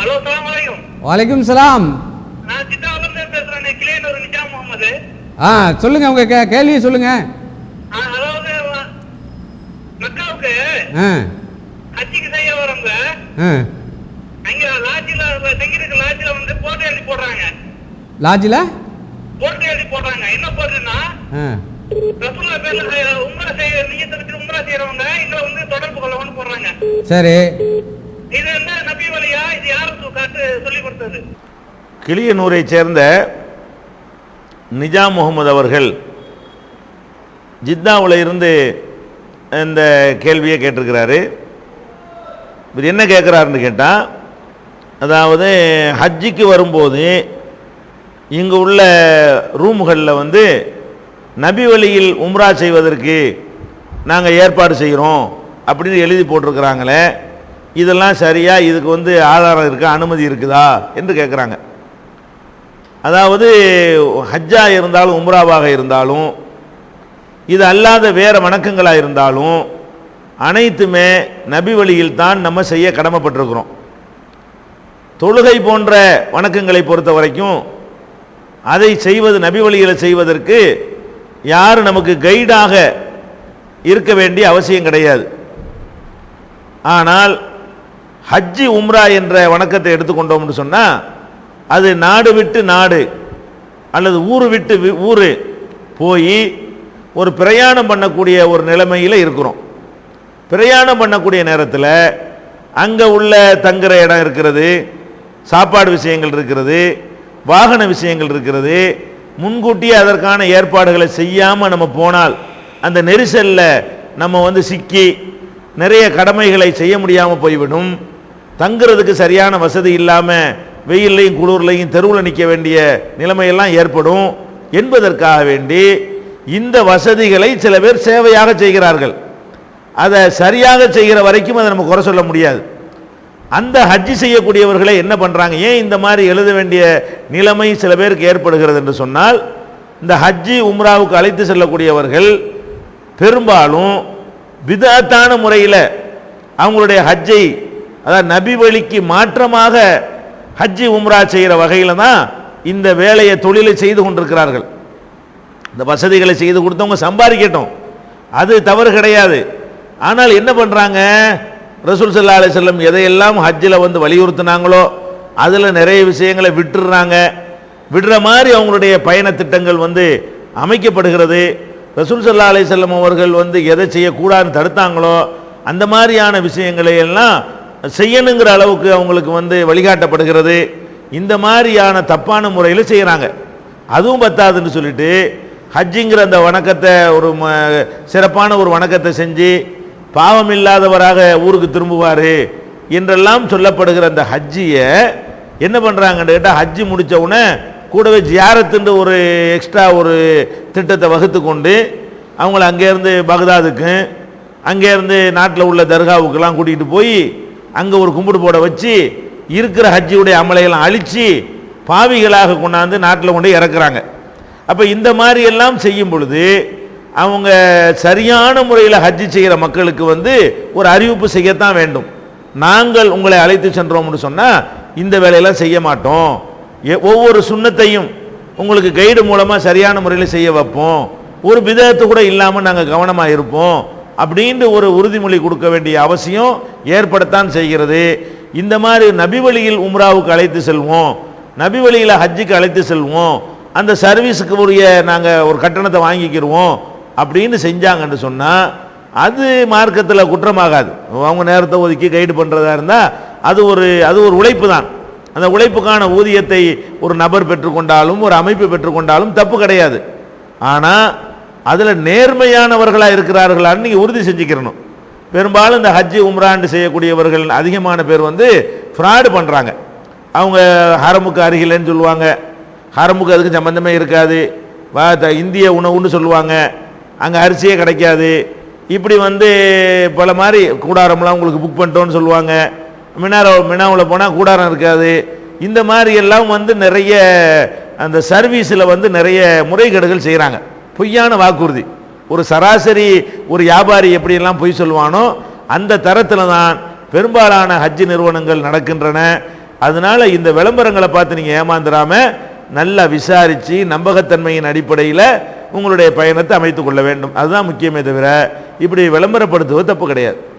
Hello சலாம் வலைக்கும் வலைக்கும் சலாம். நான் இருந்து பேசுறேன். கிளேன் ஒரு நிஜாம் முகமது. ஆ சொல்லுங்க உங்க கே கேள்வியை சொல்லுங்க. அதாவது மக்காவுக்கு ஹஜ்ஜிக்கு செய்ய வரவங்க அங்க லாட்ஜில தங்கியிருக்க லாட்ஜில வந்து போட்டோ எழுதி போடுறாங்க. லாட்ஜில்? போட்டோ எழுதி போடுறாங்க. என்ன போடுறதுன்னா ரசூல்லா பேர்ல உம்ரா செய்ய வச்சு உம்ரா செய்யறவங்க எங்களை வந்து தொடர்பு கொள்ளவன்னு போடுறாங்க. சரி. இது என்ன நபி வழியா இது யாரும் காட்டு சொல்லி கொடுத்தது? கிளியனூரைச் சேர்ந்த நிஜாம் முகமது அவர்கள் ஜித்தாவில் இருந்து இந்த கேள்வியை கேட்டிருக்கிறாரு. இவர் என்ன கேட்குறாருன்னு கேட்டால் அதாவது ஹஜ்ஜிக்கு வரும்போது இங்கு உள்ள ரூம்களில் வந்து நபி வழியில் உம்ரா செய்வதற்கு நாங்கள் ஏற்பாடு செய்கிறோம் அப்படின்னு எழுதி போட்டிருக்கிறாங்களே. இதெல்லாம் சரியா? இதுக்கு வந்து ஆதாரம் இருக்கா? அனுமதி இருக்குதா? என்று கேட்குறாங்க அதாவது ஹஜ்ஜா இருந்தாலும் உம்ராவாக இருந்தாலும் இது அல்லாத வேறு வணக்கங்களாக இருந்தாலும் அனைத்துமே நபி வழியில் தான் நம்ம செய்ய கடமைப்பட்டிருக்கிறோம். தொழுகை போன்ற வணக்கங்களை பொறுத்த வரைக்கும் அதை செய்வது நபி வழியில் செய்வதற்கு யார் நமக்கு கைடாக இருக்க வேண்டிய அவசியம் கிடையாது. ஆனால் ஹஜ்ஜி உம்ரா என்ற வணக்கத்தை எடுத்துக்கொண்டோம்னு சொன்னால் அது நாடு விட்டு நாடு அல்லது ஊர் விட்டு ஊர் போய் ஒரு பிரயாணம் பண்ணக்கூடிய ஒரு நிலைமையில் இருக்கிறோம். பிரயாணம் பண்ணக்கூடிய நேரத்தில் அங்கே உள்ள தங்குற இடம் இருக்கிறது சாப்பாடு விஷயங்கள் இருக்கிறது வாகன விஷயங்கள் இருக்கிறது முன்கூட்டியே அதற்கான ஏற்பாடுகளை செய்யாமல் நம்ம போனால் அந்த நெரிசலில் நம்ம வந்து சிக்கி நிறைய கடமைகளை செய்ய முடியாமல் போய்விடும். தங்குறதுக்கு சரியான வசதி இல்லாமல் வெயில்லையும் குளிர்லையும் தெருவில் நிற்க வேண்டிய நிலைமையெல்லாம் ஏற்படும். என்பதற்காக வேண்டி இந்த வசதிகளை சில பேர் சேவையாக செய்கிறார்கள். அதை சரியாக செய்கிற வரைக்கும் அதை நம்ம குறை சொல்ல முடியாது. அந்த ஹஜ்ஜி செய்யக்கூடியவர்களை என்ன பண்ணுறாங்க ஏன் இந்த மாதிரி எழுத வேண்டிய நிலைமை சில பேருக்கு ஏற்படுகிறது என்று சொன்னால் இந்த ஹஜ்ஜி உம்ராவுக்கு அழைத்து செல்லக்கூடியவர்கள் பெரும்பாலும் விதத்தான முறையில் அவங்களுடைய ஹஜ்ஜை அதாவது நபி வழிக்கு மாற்றமாக ஹஜ்ஜி உம்ரா செய்கிற வகையில் தான் இந்த வேலையை தொழிலை செய்து கொண்டிருக்கிறார்கள். இந்த வசதிகளை செய்து கொடுத்தவங்க சம்பாதிக்கட்டும். அது தவறு கிடையாது. ஆனால் என்ன பண்ணுறாங்க ரசூல் சல்லா அலி செல்லம் எதையெல்லாம் ஹஜ்ஜில் வந்து வலியுறுத்தினாங்களோ அதில் நிறைய விஷயங்களை விட்டுடுறாங்க. விடுற மாதிரி அவங்களுடைய பயண திட்டங்கள் வந்து அமைக்கப்படுகிறது. ரசூல் சல்லா அலி செல்லம் அவர்கள் வந்து எதை செய்யக்கூடாதுன்னு தடுத்தாங்களோ அந்த மாதிரியான விஷயங்களை எல்லாம் செய்யணுங்கிற அளவுக்கு அவங்களுக்கு வந்து வழிகாட்டப்படுகிறது. இந்த மாதிரியான தப்பான முறையில் செய்கிறாங்க அதுவும் பத்தாதுன்னு சொல்லிட்டு ஹஜ்ஜிங்கிற அந்த வணக்கத்தை ஒரு ம- சிறப்பான ஒரு வணக்கத்தை செஞ்சு பாவம் இல்லாதவராக ஊருக்கு திரும்புவார் என்றெல்லாம் சொல்லப்படுகிற அந்த ஹஜ்ஜியை என்ன பண்ணுறாங்கன்னு கேட்டால் ஹஜ்ஜி முடித்த உடனே கூடவே ஜியாரத்துன்ற ஒரு எக்ஸ்ட்ரா ஒரு திட்டத்தை வகுத்து கொண்டு அவங்கள அங்கேருந்து பகதாதுக்கும் அங்கேருந்து நாட்டில் உள்ள தர்காவுக்கெல்லாம் கூட்டிகிட்டு போய் அங்கே ஒரு கும்பிடு போட வச்சு இருக்கிற ஹஜ்ஜியுடைய அமலையெல்லாம் அழித்து பாவிகளாக கொண்டாந்து நாட்டில் கொண்டு இறக்குறாங்க. அப்போ இந்த மாதிரி எல்லாம் செய்யும் பொழுது அவங்க சரியான முறையில் ஹஜ்ஜி செய்கிற மக்களுக்கு வந்து ஒரு அறிவிப்பு செய்யத்தான் வேண்டும். நாங்கள் உங்களை அழைத்து சென்றோம்னு சொன்னால் இந்த வேலையெல்லாம் செய்ய மாட்டோம். எ- ஒவ்வொரு சுண்ணத்தையும் உங்களுக்கு கைடு மூலமாக சரியான முறையில் செய்ய வைப்போம். ஒரு விதத்து கூட இல்லாமல் நாங்கள் கவனமாக இருப்போம். அப்படின்ற ஒரு உறுதிமொழி கொடுக்க வேண்டிய அவசியம் ஏற்படத்தான் செய்கிறது. இந்த மாதிரி நபி வழியில் உம்ராவுக்கு அழைத்து செல்வோம். நபி வழியில் ஹஜ்ஜுக்கு அழைத்து செல்வோம். அந்த சர்வீஸுக்கு உரிய நாங்கள் ஒரு கட்டணத்தை வாங்கிக்கிடுவோம் அப்படின்னு செஞ்சாங்கன்னு சொன்னால் அது மார்க்கத்தில் குற்றமாகாது. அவங்க நேரத்தை ஒதுக்கி கைடு பண்ணுறதா இருந்தால் அது ஒரு அது ஒரு உழைப்பு தான். அந்த உழைப்புக்கான ஊதியத்தை ஒரு நபர் பெற்றுக்கொண்டாலும் ஒரு அமைப்பு பெற்றுக்கொண்டாலும் தப்பு கிடையாது. ஆனால் அதில் நேர்மையானவர்களாக இருக்கிறார்களான்னு நீங்கள் உறுதி செஞ்சுக்கிறணும். பெரும்பாலும் இந்த ஹஜ்ஜி உம்ராண்டு செய்யக்கூடியவர்கள் அதிகமான பேர் வந்து ஃப்ராடு பண்ணுறாங்க அவங்க ஹரமுக்கு அருகில்ன்னு சொல்லுவாங்க. ஹரமுக்கு அதுக்கு சம்மந்தமே இருக்காது. வா இந்திய உணவுன்னு சொல்லுவாங்க. அங்கே அரிசியே கிடைக்காது. இப்படி வந்து பல மாதிரி கூடாரம்லாம் உங்களுக்கு புக் பண்ணிட்டோன்னு சொல்லுவாங்க. மினாரோ மினாவில் போனால் கூடாரம் இருக்காது. இந்த மாதிரி எல்லாம் வந்து நிறைய அந்த சர்வீஸில் வந்து நிறைய முறைகேடுகள் செய்கிறாங்க பொய்யான வாக்குறுதி. ஒரு சராசரி ஒரு வியாபாரி எப்படியெல்லாம் பொய் சொல்லுவானோ அந்த தரத்தில் தான் பெரும்பாலான ஹஜ் நிறுவனங்கள் நடக்கின்றன. அதனால் இந்த விளம்பரங்களை பார்த்து நீங்கள் ஏமாந்துடாமல் நல்லா விசாரித்து நம்பகத்தன்மையின் அடிப்படையில் உங்களுடைய பயணத்தை அமைத்துக் கொள்ள வேண்டும். அதுதான் முக்கியமே தவிர இப்படி விளம்பரப்படுத்துவது தப்பு கிடையாது.